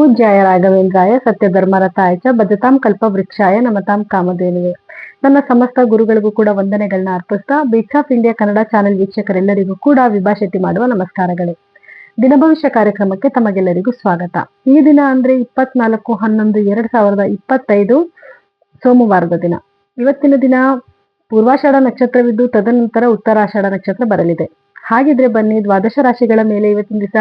ಪೂಜ್ಯಾಯ ರಾಘವೇಂದ್ರಾಯ ಸತ್ಯಧರ್ಮರತಾಯ ಚ ಕಲ್ಪ ವೃಕ್ಷಾಯ ನಮತಾಂ ಕಾಮಧೇನುವೆ. ನನ್ನ ಸಮಸ್ತ ಗುರುಗಳಿಗೂ ಕೂಡ ವಂದನೆಗಳನ್ನ ಅರ್ಪಿಸ್ತಾ beach of India Kannada channel ವೀಕ್ಷಕರೆಲ್ಲರಿಗೂ ಕೂಡ ವಿಭಾಷೆತಿ ಮಾಡುವ ನಮಸ್ಕಾರಗಳು. ದಿನಭವಿಷ್ಯ ಕಾರ್ಯಕ್ರಮಕ್ಕೆ ತಮಗೆಲ್ಲರಿಗೂ ಸ್ವಾಗತ. ಈ ದಿನ ಅಂದ್ರೆ ಇಪ್ಪತ್ನಾಲ್ಕು ಹನ್ನೊಂದು ಎರಡ್ ಸಾವಿರದ ಇಪ್ಪತ್ತೈದು ಸೋಮವಾರದ ದಿನ. ಇವತ್ತಿನ ದಿನ ಪೂರ್ವಾಷಾಢ ನಕ್ಷತ್ರವಿದ್ದು ತದನಂತರ ಉತ್ತರಾಷಾಢ ನಕ್ಷತ್ರ ಬರಲಿದೆ. ಹಾಗಿದ್ರೆ ಬನ್ನಿ ದ್ವಾದಶ ರಾಶಿಗಳ ಮೇಲೆ ಇವತ್ತಿನ ದಿವಸ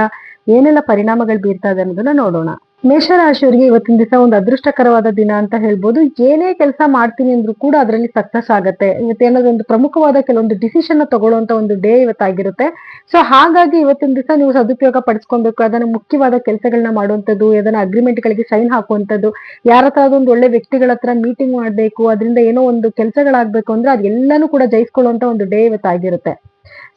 ಏನೆಲ್ಲ ಪರಿಣಾಮಗಳು ಬೀರ್ತಾ ಇದೆ ಅನ್ನೋದನ್ನ ನೋಡೋಣ. ಮೇಷರಾಶಿಯವರಿಗೆ ಇವತ್ತಿನ ದಿವಸ ಒಂದು ಅದೃಷ್ಟಕರವಾದ ದಿನ ಅಂತ ಹೇಳ್ಬೋದು. ಏನೇ ಕೆಲಸ ಮಾಡ್ತೀನಿ ಅಂದ್ರೂ ಕೂಡ ಅದರಲ್ಲಿ ಸಕ್ಸಸ್ ಆಗುತ್ತೆ. ಇವತ್ತೇನಾದ್ರು ಒಂದು ಪ್ರಮುಖವಾದ ಕೆಲವೊಂದು ಡಿಸಿಷನ್ ತಗೊಳ್ಳುವಂತ ಒಂದು ಡೇ ಇವತ್ತಾಗಿರುತ್ತೆ. ಸೊ ಹಾಗಾಗಿ ಇವತ್ತಿನ ದಿವಸ ನೀವು ಸದುಪಯೋಗ ಪಡಿಸ್ಕೊಬೇಕು. ಅದನ್ನ ಮುಖ್ಯವಾದ ಕೆಲಸಗಳನ್ನ ಮಾಡುವಂಥದ್ದು, ಅದನ್ನ ಅಗ್ರಿಮೆಂಟ್ ಗಳಿಗೆ ಸೈನ್ ಹಾಕುವಂಥದ್ದು, ಯಾರ ಹತ್ರ ಒಂದು ಒಳ್ಳೆ ವ್ಯಕ್ತಿಗಳ ಹತ್ರ ಮೀಟಿಂಗ್ ಮಾಡಬೇಕು, ಅದರಿಂದ ಏನೋ ಒಂದು ಕೆಲಸಗಳಾಗಬೇಕು ಅಂದ್ರೆ ಅದೆಲ್ಲಾನು ಕೂಡ ಜಯಿಸ್ಕೊಳ್ಳುವಂತ ಒಂದು ಡೇ ಇವತ್ತಾಗಿರುತ್ತೆ.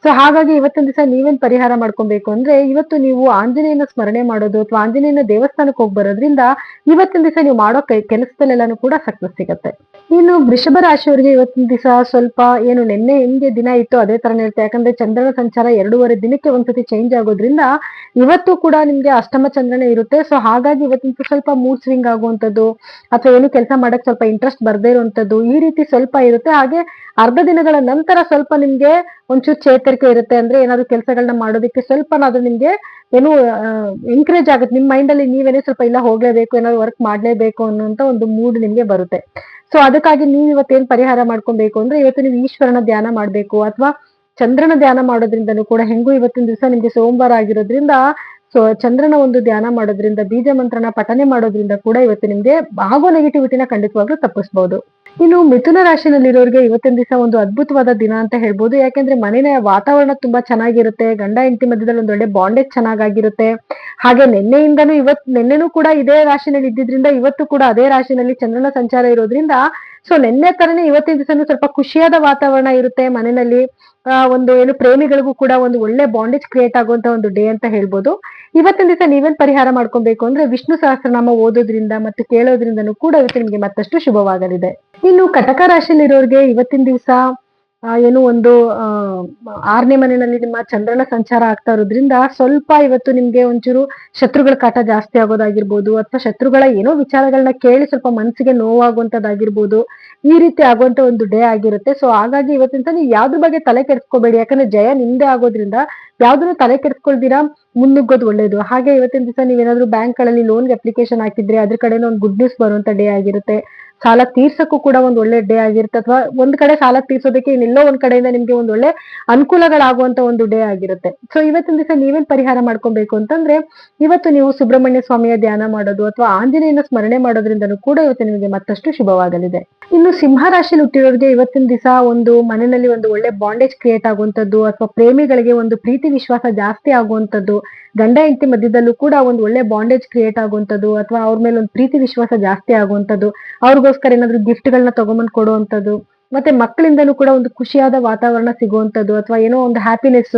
ಸೊ ಹಾಗಾಗಿ ಇವತ್ತಿನ ದಿವಸ ನೀವೇನ್ ಪರಿಹಾರ ಮಾಡ್ಕೊಬೇಕು ಅಂದ್ರೆ, ಇವತ್ತು ನೀವು ಆಂಜನೇಯನ ಸ್ಮರಣೆ ಮಾಡೋದು ಅಥವಾ ಆಂಜನೇಯನ ದೇವಸ್ಥಾನಕ್ಕೆ ಹೋಗಿ ಬರೋದ್ರಿಂದ ಇವತ್ತಿನ ದಿವಸ ನೀವು ಮಾಡೋ ಕೈ- ಕೆಲಸದಲ್ಲೆಲ್ಲಾನು ಕೂಡ ಸಕ್ಸಸ್ ಸಿಗತ್ತೆ. ಇನ್ನು ವೃಷಭ ರಾಶಿಯವರಿಗೆ ಇವತ್ತಿನ ದಿವಸ ಸ್ವಲ್ಪ ಏನು ನಿನ್ನೆ ಹೆಂಗೆ ದಿನ ಇತ್ತು ಅದೇ ತರನೇ ಇರುತ್ತೆ. ಯಾಕಂದ್ರೆ ಚಂದ್ರನ ಸಂಚಾರ ಎರಡೂವರೆ ದಿನಕ್ಕೆ ಒಂದ್ಸತಿ ಚೇಂಜ್ ಆಗೋದ್ರಿಂದ ಇವತ್ತು ಕೂಡ ನಿಮ್ಗೆ ಅಷ್ಟಮ ಚಂದ್ರನೇ ಇರುತ್ತೆ. ಸೊ ಹಾಗಾಗಿ ಇವತ್ತಿನ ಸ್ವಲ್ಪ ಮೂಡ್ ಸ್ವಿಂಗ್ ಆಗುವಂಥದ್ದು ಅಥವಾ ಏನು ಕೆಲಸ ಮಾಡಕ್ ಸ್ವಲ್ಪ ಇಂಟ್ರೆಸ್ಟ್ ಬರ್ದೇ ಇರುವಂತದ್ದು ಈ ರೀತಿ ಸ್ವಲ್ಪ ಇರುತ್ತೆ. ಹಾಗೆ ಅರ್ಧ ದಿನಗಳ ನಂತರ ಸ್ವಲ್ಪ ನಿಮ್ಗೆ ಒಂಚೂರು ಚೇತರಿಕೆ ಇರುತ್ತೆ ಅಂದ್ರೆ ಏನಾದ್ರು ಕೆಲಸಗಳನ್ನ ಮಾಡೋದಕ್ಕೆ ಸ್ವಲ್ಪನಾದ್ರೂ ನಿಮ್ಗೆ ಏನು ಎಂಕರೇಜ್ ಆಗುತ್ತೆ. ನಿಮ್ ಮೈಂಡ್ ಅಲ್ಲಿ ನೀವೇನೇ ಸ್ವಲ್ಪ ಇಲ್ಲ ಹೋಗ್ಲೇಬೇಕು, ಏನಾದ್ರು ವರ್ಕ್ ಮಾಡ್ಲೇಬೇಕು ಅನ್ನೋಂತ ಒಂದು ಮೂಡ್ ನಿಮ್ಗೆ ಬರುತ್ತೆ. ಸೊ ಅದಕ್ಕಾಗಿ ನೀವು ಇವತ್ತೇನ್ ಪರಿಹಾರ ಮಾಡ್ಕೊಬೇಕು ಅಂದ್ರೆ ಇವತ್ತು ನೀವು ಈಶ್ವರನ ಧ್ಯಾನ ಮಾಡ್ಬೇಕು ಅಥವಾ ಚಂದ್ರನ ಧ್ಯಾನ ಮಾಡೋದ್ರಿಂದನೂ ಕೂಡ ಹೆಂಗೂ ಇವತ್ತಿನ ದಿವಸ ನಿಮ್ಗೆ ಸೋಮವಾರ ಆಗಿರೋದ್ರಿಂದ, ಸೊ, ಚಂದ್ರನ ಒಂದು ಧ್ಯಾನ ಮಾಡೋದ್ರಿಂದ, ಬೀಜ ಮಂತ್ರನ ಪಠನೆ ಮಾಡೋದ್ರಿಂದ ಕೂಡ ಇವತ್ತು ನಿಮ್ಗೆ ಆಗೋ ನೆಗೆಟಿವಿಟಿನ ಖಂಡಿತವಾಗ್ಲೂ ತಪ್ಪಿಸ್ಬೋದು. ಇನ್ನು ಮಿಥುನ ರಾಶಿನಲ್ಲಿರೋರಿಗೆ ಇವತ್ತಿನ ದಿವಸ ಒಂದು ಅದ್ಭುತವಾದ ದಿನ ಅಂತ ಹೇಳ್ಬೋದು. ಯಾಕೆಂದ್ರೆ ಮನೆಯ ವಾತಾವರಣ ತುಂಬಾ ಚೆನ್ನಾಗಿರುತ್ತೆ. ಗಂಡ ಹೆಂಡತಿ ಮಧ್ಯದಲ್ಲಿ ಒಂದು ಒಳ್ಳೆ ಬಾಂಡೇಜ್ ಚೆನ್ನಾಗಾಗಿರುತ್ತೆ. ಹಾಗೆ ನಿನ್ನೆಯಿಂದನೂ ಇವತ್, ನಿನ್ನೆನೂ ಕೂಡ ಇದೇ ರಾಶಿನಲ್ಲಿ ಇದ್ದಿದ್ರಿಂದ ಇವತ್ತು ಕೂಡ ಅದೇ ರಾಶಿನಲ್ಲಿ ಚಂದ್ರನ ಸಂಚಾರ ಇರೋದ್ರಿಂದ ಸೊ ನಿನ್ನೆ ತರನೇ ಇವತ್ತಿನ ದಿವಸನೂ ಸ್ವಲ್ಪ ಖುಷಿಯಾದ ವಾತಾವರಣ ಇರುತ್ತೆ. ಮನೆಯಲ್ಲಿ ಒಂದು ಏನು ಪ್ರೇಮಿಗಳಿಗೂ ಕೂಡ ಒಂದು ಒಳ್ಳೆ ಬಾಂಡೇಜ್ ಕ್ರಿಯೇಟ್ ಆಗುವಂತ ಒಂದು ಡೇ ಅಂತ ಹೇಳ್ಬೋದು. ಇವತ್ತಿನ ದಿವಸ ನೀವೇನ್ ಪರಿಹಾರ ಮಾಡ್ಕೊಬೇಕು ಅಂದ್ರೆ ವಿಷ್ಣು ಸಹಸ್ರನಾಮ ಓದೋದ್ರಿಂದ ಮತ್ತು ಕೇಳೋದ್ರಿಂದನೂ ಕೂಡ ಇವತ್ತು ನಿಮ್ಗೆ ಮತ್ತಷ್ಟು ಶುಭವಾಗಲಿದೆ. ಇನ್ನು ಕಟಕ ರಾಶಿಯಲ್ಲಿರೋರಿಗೆ ಇವತ್ತಿನ ದಿವಸ ಏನು ಒಂದು ಆ, ಆರನೇ ಮನೆಯಲ್ಲಿ ನಿಮ್ಮ ಚಂದ್ರನ ಸಂಚಾರ ಆಗ್ತಾ ಇರೋದ್ರಿಂದ ಸ್ವಲ್ಪ ಇವತ್ತು ನಿಮ್ಗೆ ಒಂಚೂರು ಶತ್ರುಗಳ ಕಾಟ ಜಾಸ್ತಿ ಆಗೋದಾಗಿರ್ಬೋದು ಅಥವಾ ಶತ್ರುಗಳ ಏನೋ ವಿಚಾರಗಳನ್ನ ಕೇಳಿ ಸ್ವಲ್ಪ ಮನಸ್ಸಿಗೆ ನೋವಾಗುವಂತದ್ದಾಗಿರ್ಬೋದು ಈ ರೀತಿ ಆಗುವಂತ ಒಂದು ಡೇ ಆಗಿರುತ್ತೆ. ಸೊ ಹಾಗಾಗಿ ಇವತ್ತಿನ ನೀವು ಯಾವ್ದ್ರ ಬಗ್ಗೆ ತಲೆ ಕೆಡಿಸ್ಕೋಬೇಡಿ. ಯಾಕಂದ್ರೆ ಜಯ ನಿಮ್ದೇ ಆಗೋದ್ರಿಂದ ಯಾವ್ದನ್ನು ತಲೆ ಕೆಡಿಸ್ಕೊಳ್ದಿರಾ ಮುನ್ನುಗ್ಗೋದು ಒಳ್ಳೇದು. ಹಾಗೆ ಇವತ್ತಿನ ದಿವಸ ನೀವೇನಾದ್ರೂ ಬ್ಯಾಂಕ್ಗಳಲ್ಲಿ ಲೋನ್ಗೆ ಅಪ್ಲಿಕೇಶನ್ ಹಾಕಿದ್ರೆ ಅದ್ರ ಕಡೆನೂ ಒಂದು ಗುಡ್ ನ್ಯೂಸ್ ಬರುವಂತ ಡೇ ಆಗಿರುತ್ತೆ. ಸಾಲ ತೀರ್ಸಕ್ಕೂ ಕೂಡ ಒಂದ್ ಒಳ್ಳೆ ಡೇ ಆಗಿರುತ್ತೆ. ಅಥವಾ ಒಂದ್ ಕಡೆ ಸಾಲ ತೀರ್ಸೋದಕ್ಕೆ ಇನ್ನೆಲ್ಲೋ ಒಂದ್ ಕಡೆಯಿಂದ ನಿಮ್ಗೆ ಒಂದು ಒಳ್ಳೆ ಅನುಕೂಲಗಳಾಗುವಂತ ಒಂದು ಡೇ ಆಗಿರುತ್ತೆ. ಸೊ ಇವತ್ತಿನ ದಿವಸ ನೀವೇನ್ ಪರಿಹಾರ ಮಾಡ್ಕೊಬೇಕು ಅಂತಂದ್ರೆ, ಇವತ್ತು ನೀವು ಸುಬ್ರಹ್ಮಣ್ಯ ಸ್ವಾಮಿಯ ಧ್ಯಾನ ಮಾಡೋದು ಅಥವಾ ಆಂಜನೇಯನ ಸ್ಮರಣೆ ಮಾಡೋದ್ರಿಂದನೂ ಕೂಡ ಇವತ್ತು ನಿಮಗೆ ಮತ್ತಷ್ಟು ಶುಭವಾಗಲಿದೆ. ಇನ್ನು ಸಿಂಹ ರಾಶಿಯಲ್ಲಿ ಹುಟ್ಟಿರೋರಿಗೆ ಇವತ್ತಿನ ದಿವಸ ಒಂದು ಮನೆಯಲ್ಲಿ ಒಂದು ಒಳ್ಳೆ ಬಾಂಡೇಜ್ ಕ್ರಿಯೇಟ್ ಆಗುವಂತದ್ದು ಅಥವಾ ಪ್ರೇಮಿಗಳಿಗೆ ಒಂದು ಪ್ರೀತಿ ವಿಶ್ವಾಸ ಜಾಸ್ತಿ ಆಗುವಂತದ್ದು ಗಂಡ ಹೆಂಡತಿ ಮಧ್ಯದಲ್ಲೂ ಕೂಡ ಒಂದು ಒಳ್ಳೆ ಬಾಂಡೇಜ್ ಕ್ರಿಯೇಟ್ ಆಗುವಂತದ್ದು ಅಥವಾ ಅವ್ರ ಮೇಲೆ ಒಂದು ಪ್ರೀತಿ ವಿಶ್ವಾಸ ಜಾಸ್ತಿ ಆಗುವಂತದ್ದು ಅವ್ರಿಗೋಸ್ಕರ ಏನಾದ್ರು ಗಿಫ್ಟ್ ಗಳನ್ನ ತಗೊಂಬಂದ್ ಕೊಡುವಂತದ್ದು ಮತ್ತೆ ಮಕ್ಕಳಿಂದಲೂ ಕೂಡ ಒಂದು ಖುಷಿಯಾದ ವಾತಾವರಣ ಸಿಗುವಂತದ್ದು ಅಥವಾ ಏನೋ ಒಂದು ಹ್ಯಾಪಿನೆಸ್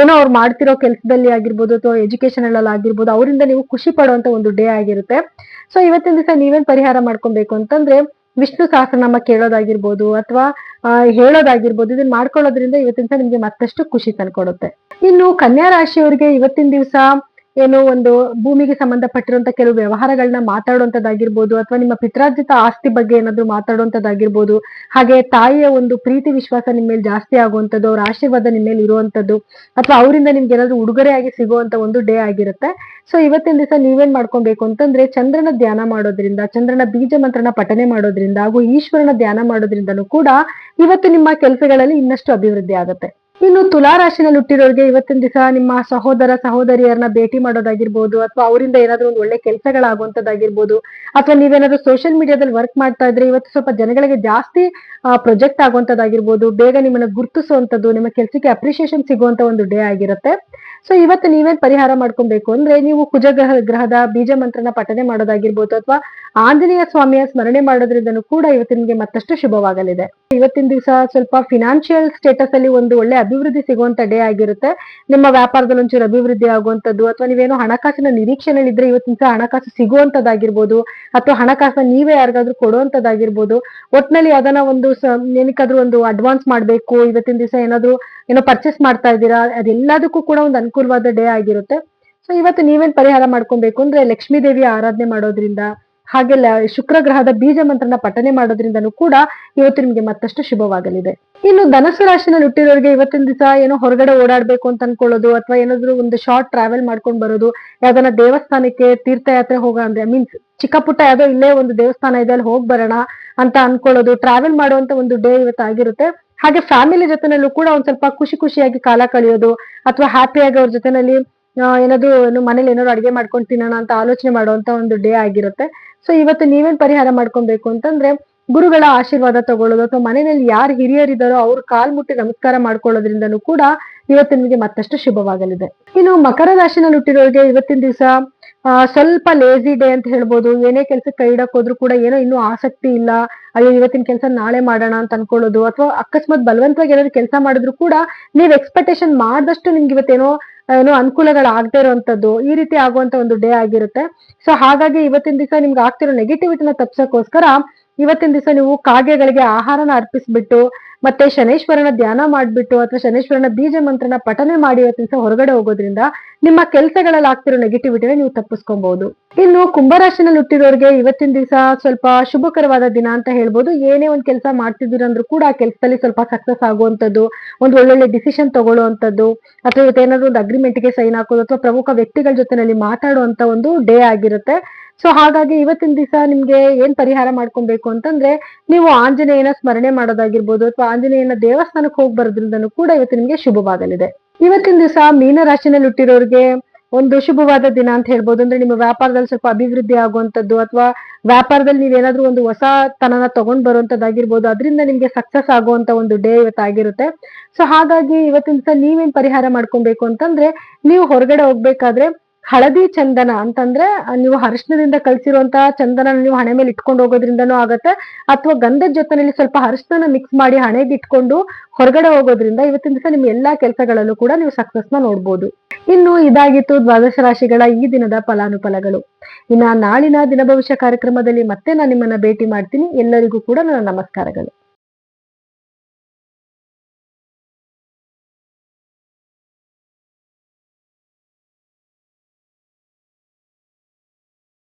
ಏನೋ ಅವ್ರು ಮಾಡ್ತಿರೋ ಕೆಲಸದಲ್ಲಿ ಆಗಿರ್ಬೋದು, ಅಥವಾ ಎಜುಕೇಶನ್ ಅಲ್ಲಿ ಆಗಿರ್ಬೋದು, ಅವರಿಂದ ನೀವು ಖುಷಿ ಪಡುವಂತ ಒಂದು ಡೇ ಆಗಿರುತ್ತೆ. ಸೊ ಇವತ್ತಿನ ದಿವಸ ನೀವೇನ್ ಪರಿಹಾರ ಮಾಡ್ಕೊಬೇಕು ಅಂತಂದ್ರೆ, ವಿಷ್ಣು ಸಹಸ್ರನಾಮ ಕೇಳೋದಾಗಿರ್ಬೋದು, ಅಥವಾ ಹೇಳೋದಾಗಿರ್ಬೋದು ಇದನ್ನ ಮಾಡ್ಕೊಳ್ಳೋದ್ರಿಂದ ಇವತ್ತಿನ ದಿವಸ ನಿಮ್ಗೆ ಮತ್ತಷ್ಟು ಖುಷಿ ತಂದ್ಕೊಡುತ್ತೆ. ಇನ್ನು ಕನ್ಯಾ ರಾಶಿಯವರಿಗೆ ಇವತ್ತಿನ ದಿವಸ ಏನೋ ಒಂದು ಭೂಮಿಗೆ ಸಂಬಂಧಪಟ್ಟಿರುವಂತ ಕೆಲವು ವ್ಯವಹಾರಗಳನ್ನ ಮಾತಾಡುವಂತದ್ದಾಗಿರ್ಬೋದು ಅಥವಾ ನಿಮ್ಮ ಪಿತ್ರಾರ್ಜಿತ ಆಸ್ತಿ ಬಗ್ಗೆ ಏನಾದ್ರು ಮಾತಾಡುವಂತದ್ದಾಗಿರ್ಬೋದು, ಹಾಗೆ ತಾಯಿಯ ಒಂದು ಪ್ರೀತಿ ವಿಶ್ವಾಸ ನಿಮ್ಮ ಮೇಲೆ ಜಾಸ್ತಿ ಆಗುವಂಥದ್ದು ಅವ್ರ ಆಶೀರ್ವಾದ ನಿಮ್ಮ ಮೇಲೆ ಇರುವಂತದ್ದು, ಅಥವಾ ಅವರಿಂದ ನಿಮ್ಗೆ ಏನಾದ್ರು ಉಡುಗೊರೆಯಾಗಿ ಸಿಗುವಂತ ಒಂದು ಡೇ ಆಗಿರುತ್ತೆ. ಸೊ ಇವತ್ತಿನ ದಿವಸ ನೀವೇನ್ ಮಾಡ್ಕೊಬೇಕು ಅಂತಂದ್ರೆ ಚಂದ್ರನ ಧ್ಯಾನ ಮಾಡೋದ್ರಿಂದ, ಚಂದ್ರನ ಬೀಜ ಮಂತ್ರನ ಪಠನೆ ಮಾಡೋದ್ರಿಂದ ಹಾಗೂ ಈಶ್ವರನ ಧ್ಯಾನ ಮಾಡೋದ್ರಿಂದನೂ ಕೂಡ ಇವತ್ತು ನಿಮ್ಮ ಕೆಲಸಗಳಲ್ಲಿ ಇನ್ನಷ್ಟು ಅಭಿವೃದ್ಧಿ ಆಗುತ್ತೆ. ಇನ್ನು ತುಲಾ ರಾಶಿನಲ್ಲಿ ಹುಟ್ಟಿರೋರಿಗೆ ಇವತ್ತಿನ ದಿವಸ ನಿಮ್ಮ ಸಹೋದರ, ಸಹೋದರಿಯರನ್ನ ಭೇಟಿ ಮಾಡೋದಾಗಿರ್ಬೋದು ಅಥವಾ ಅವರಿಂದ ಏನಾದ್ರೂ ಒಂದು ಒಳ್ಳೆ ಕೆಲಸಗಳಾಗುವಂತದ್ದಾಗಿರ್ಬೋದು ಅಥವಾ ನೀವೇನಾದ್ರೂ ಸೋಷಿಯಲ್ ಮೀಡಿಯಾದಲ್ಲಿ ವರ್ಕ್ ಮಾಡ್ತಾ ಇದ್ರೆ ಇವತ್ತು ಸ್ವಲ್ಪ ಜನಗಳಿಗೆ ಜಾಸ್ತಿ ಪ್ರೊಜೆಕ್ಟ್ ಆಗುವಂತದ್ದಾಗಿರ್ಬೋದು. ಬೇಗ ನಿಮ್ಮನ್ನ ಗುರುತಿಸುವಂತದ್ದು, ನಿಮ್ಮ ಕೆಲಸಕ್ಕೆ ಅಪ್ರಿಶಿಯೇಷನ್ ಸಿಗುವಂತ ಒಂದು ಡೇ ಆಗಿರುತ್ತೆ. ಸೊ ಇವತ್ತು ನೀವೇನ್ ಪರಿಹಾರ ಮಾಡ್ಕೊಬೇಕು? ಅಂದ್ರೆ ನೀವು ಕುಜಗ್ರಹ ಗ್ರಹದ ಬೀಜ ಮಂತ್ರನ ಪಠನೆ ಮಾಡೋದಾಗಿರ್ಬೋದು ಅಥವಾ ಆಂಜನೇಯ ಸ್ವಾಮಿಯ ಸ್ಮರಣೆ ಮಾಡೋದ್ರಿಂದನೂ ಕೂಡ ಇವತ್ತಿನ ಮತ್ತಷ್ಟು ಶುಭವಾಗಲಿದೆ. ಇವತ್ತಿನ ದಿವಸ ಸ್ವಲ್ಪ ಫಿನಾನ್ಷಿಯಲ್ ಸ್ಟೇಟಸ್ ಅಲ್ಲಿ ಒಂದು ಒಳ್ಳೆ ಅಭಿವೃದ್ಧಿ ಸಿಗುವಂತ ಡೇ ಆಗಿರುತ್ತೆ. ನಿಮ್ಮ ವ್ಯಾಪಾರದಲ್ಲಿ ಒಂಚೂರು ಅಭಿವೃದ್ಧಿ ಆಗುವಂತದ್ದು ಅಥವಾ ನೀವೇನು ಹಣಕಾಸಿನ ನಿರೀಕ್ಷೆನಲ್ಲಿದ್ರೆ ಇವತ್ತಿನ ದಿವಸ ಹಣಕಾಸು ಸಿಗುವಂತದ್ದಾಗಿರ್ಬೋದು ಅಥವಾ ಹಣಕಾಸನ್ನ ನೀವೇ ಯಾರಿಗಾದ್ರೂ ಕೊಡುವಂತದ್ದಾಗಿರ್ಬೋದು ಒಟ್ನಲ್ಲಿ ಅದನ್ನ ಒಂದು ಏನಕ್ಕಾದ್ರೂ ಒಂದು ಅಡ್ವಾನ್ಸ್ ಮಾಡ್ಬೇಕು, ಇವತ್ತಿನ ದಿವಸ ಏನಾದ್ರೂ ಏನೋ ಪರ್ಚೇಸ್ ಮಾಡ್ತಾ ಇದ್ದೀರಾ, ಅದೆಲ್ಲದಕ್ಕೂ ಕೂಡ ಒಂದು ಅನುಕೂಲವಾದ ಡೇ ಆಗಿರುತ್ತೆ. ಸೊ ಇವತ್ತು ನೀವೇನ್ ಪರಿಹಾರ ಮಾಡ್ಕೊಬೇಕು ಅಂದ್ರೆ ಲಕ್ಷ್ಮೀ ದೇವಿಯ ಆರಾಧನೆ ಮಾಡೋದ್ರಿಂದ, ಹಾಗೆ ಶುಕ್ರ ಗ್ರಹದ ಬೀಜ ಮಂತ್ರನ ಪಠನೆ ಮಾಡೋದ್ರಿಂದನೂ ಕೂಡ ಇವತ್ತು ನಿಮ್ಗೆ ಮತ್ತಷ್ಟು ಶುಭವಾಗಲಿದೆ. ಇನ್ನು ಧನಸು ರಾಶಿನಲ್ಲಿ ಹುಟ್ಟಿರೋರಿಗೆ ಇವತ್ತಿನ ದಿವಸ ಏನೋ ಹೊರಗಡೆ ಓಡಾಡ್ಬೇಕು ಅಂತ ಅನ್ಕೊಳ್ಳೋದು, ಅಥವಾ ಏನಾದ್ರು ಒಂದು ಶಾರ್ಟ್ ಟ್ರಾವೆಲ್ ಮಾಡ್ಕೊಂಡ್ ಬರೋದು, ಯಾವ್ದಾನ ದೇವಸ್ಥಾನಕ್ಕೆ ತೀರ್ಥಯಾತ್ರೆ ಹೋಗ ಅಂದ್ರೆ ಮೀನ್ಸ್ ಚಿಕ್ಕ ಪುಟ್ಟ ಯಾವ್ದೋ ಇಲ್ಲೇ ಒಂದು ದೇವಸ್ಥಾನ ಇದೆ, ಅಲ್ಲಿ ಹೋಗ್ ಬರೋಣ ಅಂತ ಅನ್ಕೊಳ್ಳೋದು ಟ್ರಾವೆಲ್ ಮಾಡುವಂತ ಒಂದು ಡೇ ಇವತ್ತು ಆಗಿರುತ್ತೆ. ಹಾಗೆ ಫ್ಯಾಮಿಲಿ ಜೊತೆನಲ್ಲೂ ಕೂಡ ಒಂದ್ ಸ್ವಲ್ಪ ಖುಷಿ ಖುಷಿಯಾಗಿ ಕಾಲ ಕಳೆಯೋದು ಅಥವಾ ಹ್ಯಾಪಿಯಾಗಿ ಅವ್ರ ಜೊತೆನಲ್ಲಿ ಏನಾದ್ರು ಏನು ಮನೇಲಿ ಏನಾದ್ರು ಅಡಿಗೆ ಮಾಡ್ಕೊಂಡು ತಿನ್ನೋಣ ಅಂತ ಆಲೋಚನೆ ಮಾಡುವಂತ ಒಂದು ಡೇ ಆಗಿರುತ್ತೆ. ಸೊ ಇವತ್ತು ನೀವೇನ್ ಪರಿಹಾರ ಮಾಡ್ಕೊಬೇಕು ಅಂತಂದ್ರೆ ಗುರುಗಳ ಆಶೀರ್ವಾದ ತಗೊಳ್ಳೋದು ಅಥವಾ ಮನೆಯಲ್ಲಿ ಯಾರು ಹಿರಿಯರಿದ್ದಾರೋ ಅವ್ರ ಕಾಲ್ ಮುಟ್ಟಿ ನಮಸ್ಕಾರ ಮಾಡ್ಕೊಳ್ಳೋದ್ರಿಂದನೂ ಕೂಡ ಇವತ್ತು ನಿಮಗೆ ಮತ್ತಷ್ಟು ಶುಭವಾಗಲಿದೆ. ಇನ್ನು ಮಕರ ರಾಶಿನಲ್ಲಿ ಹುಟ್ಟಿರೋರಿಗೆ ಇವತ್ತಿನ ದಿವಸ ಸ್ವಲ್ಪ ಲೇಜಿ ಡೇ ಅಂತ ಹೇಳ್ಬೋದು. ಏನೇ ಕೆಲಸ ಕೈ ಇಡಕ್ ಹೋದ್ರು ಕೂಡ ಏನೋ ಇನ್ನೂ ಆಸಕ್ತಿ ಇಲ್ಲ. ಅಯ್ಯೋ, ಇವತ್ತಿನ ಕೆಲಸ ನಾಳೆ ಮಾಡೋಣ ಅಂತ ಅನ್ಕೊಳ್ಳೋದು. ಅಥವಾ ಅಕಸ್ಮಾತ್ ಬಲವಂತವಾಗಿ ಏನಾದ್ರು ಕೆಲಸ ಮಾಡಿದ್ರು ಕೂಡ ನೀವು ಎಕ್ಸ್ಪೆಕ್ಟೇಷನ್ ಮಾಡಿದಷ್ಟು ನಿಮ್ಗೆ ಇವತ್ತೇನೋ ಏನೋ ಅನುಕೂಲಗಳಾಗದೇ ಇರುವಂತದ್ದು ಈ ರೀತಿ ಆಗುವಂತ ಒಂದು ಡೇ ಆಗಿರುತ್ತೆ. ಸೊ ಹಾಗಾಗಿ ಇವತ್ತಿನ ದಿವಸ ನಿಮ್ಗೆ ಆಗ್ತಿರೋ ನೆಗೆಟಿವಿಟಿನ ತಪ್ಸಕ್ಕೋಸ್ಕರ ಇವತ್ತಿನ ದಿವಸ ನೀವು ಕಾಗೆಗಳಿಗೆ ಆಹಾರನ ಅರ್ಪಿಸ್ಬಿಟ್ಟು, ಮತ್ತೆ ಶನೇಶ್ವರನ ಧ್ಯಾನ ಮಾಡ್ಬಿಟ್ಟು, ಅಥವಾ ಶನೇಶ್ವರನ ಬೀಜ ಮಂತ್ರನ ಪಠನೆ ಮಾಡಿ ಇವತ್ತಿನ ದಿವಸ ಹೊರಗಡೆ ಹೋಗೋದ್ರಿಂದ ನಿಮ್ಮ ಕೆಲಸಗಳಲ್ಲಿ ಆಗ್ತಿರೋ ನೆಗೆಟಿವಿಟಿನ ನೀವು ತಪ್ಪಿಸ್ಕೊಬಹುದು ಇನ್ನು ಕುಂಭರಾಶಿನಲ್ಲಿ ಹುಟ್ಟಿರೋರಿಗೆ ಇವತ್ತಿನ ದಿವಸ ಸ್ವಲ್ಪ ಶುಭಕರವಾದ ದಿನ ಅಂತ ಹೇಳ್ಬೋದು. ಏನೇ ಒಂದ್ ಕೆಲಸ ಮಾಡ್ತಿದ್ದೀರಂದ್ರೂ ಕೂಡ ಆ ಕೆಲಸದಲ್ಲಿ ಸ್ವಲ್ಪ ಸಕ್ಸಸ್ ಆಗುವಂತದ್ದು ಒಂದು ಒಳ್ಳೊಳ್ಳೆ ಡಿಸಿಷನ್ ತಗೊಳ್ಳುವಂತದ್ದು ಅಥವಾ ಇವತ್ತೇನಾದ್ರು ಒಂದು ಅಗ್ರಿಮೆಂಟ್ಗೆ ಸೈನ್ ಹಾಕೋದು, ಅಥವಾ ಪ್ರಮುಖ ವ್ಯಕ್ತಿಗಳ ಜೊತೆನಲ್ಲಿ ಮಾತಾಡುವಂತ ಒಂದು ಡೇ ಆಗಿರುತ್ತೆ. ಸೊ ಹಾಗಾಗಿ ಇವತ್ತಿನ ದಿವಸ ನಿಮ್ಗೆ ಏನ್ ಪರಿಹಾರ ಮಾಡ್ಕೊಬೇಕು ಅಂತಂದ್ರೆ, ನೀವು ಆಂಜನೇಯನ ಸ್ಮರಣೆ ಮಾಡೋದಾಗಿರ್ಬೋದು ಅಥವಾ ಆಂಜನೇಯನ ದೇವಸ್ಥಾನಕ್ಕೆ ಹೋಗಿ ಬರೋದ್ರಿಂದನೂ ಕೂಡ ಇವತ್ತು ನಿಮ್ಗೆ ಶುಭವಾಗಲಿದೆ. ಇವತ್ತಿನ ದಿವಸ ಮೀನ ರಾಶಿನಲ್ಲಿ ಹುಟ್ಟಿರೋರಿಗೆ ಒಂದು ಶುಭವಾದ ದಿನ ಅಂತ ಹೇಳ್ಬೋದು. ಅಂದ್ರೆ ನಿಮ್ಮ ವ್ಯಾಪಾರದಲ್ಲಿ ಸ್ವಲ್ಪ ಅಭಿವೃದ್ಧಿ ಆಗುವಂತದ್ದು ಅಥವಾ ವ್ಯಾಪಾರದಲ್ಲಿ ನೀವೇನಾದ್ರೂ ಒಂದು ಹೊಸ ತನನ ತಗೊಂಡ್ ಬರುವಂತದ್ದಾಗಿರ್ಬೋದು ಅದರಿಂದ ನಿಮ್ಗೆ ಸಕ್ಸಸ್ ಆಗುವಂತ ಒಂದು ಡೇ ಇವತ್ತಾಗಿರುತ್ತೆ ಸೊ ಹಾಗಾಗಿ ಇವತ್ತಿನ ದಿವಸ ನೀವೇನ್ ಪರಿಹಾರ ಮಾಡ್ಕೊಬೇಕು ಅಂತಂದ್ರೆ, ನೀವು ಹೊರಗಡೆ ಹೋಗ್ಬೇಕಾದ್ರೆ ಹಳದಿ ಚಂದನ ಅಂತಂದ್ರೆ ನೀವು ಅರಿಶಿನದಿಂದ ಕಲ್ಸಿರುವಂತ ಚಂದನ ನೀವು ಹಣೆ ಮೇಲೆ ಇಟ್ಕೊಂಡು ಹೋಗೋದ್ರಿಂದನು ಆಗತ್ತೆ. ಅಥವಾ ಗಂಧದ ಜೊತೆನಲ್ಲಿ ಸ್ವಲ್ಪ ಅರಿಶಿನ ಮಿಕ್ಸ್ ಮಾಡಿ ಹಣೆಗೆ ಇಟ್ಕೊಂಡು ಹೊರಗಡೆ ಹೋಗೋದ್ರಿಂದ ಇವತ್ತಿನ ದಿವಸ ನಿಮ್ಮ ಎಲ್ಲಾ ಕೆಲಸಗಳಲ್ಲೂ ಕೂಡ ನೀವು ಸಕ್ಸಸ್ನ ನೋಡ್ಬೋದು. ಇನ್ನು ಇದಾಗಿತ್ತು ದ್ವಾದಶ ರಾಶಿಗಳ ಈ ದಿನದ ಫಲಾನುಫಲಗಳು. ಇನ್ನ ನಾಳಿನ ದಿನ ಭವಿಷ್ಯ ಕಾರ್ಯಕ್ರಮದಲ್ಲಿ ಮತ್ತೆ ನಾನು ನಿಮ್ಮನ್ನ ಭೇಟಿ ಮಾಡ್ತೀನಿ. ಎಲ್ಲರಿಗೂ ಕೂಡ ನನ್ನ ನಮಸ್ಕಾರಗಳು.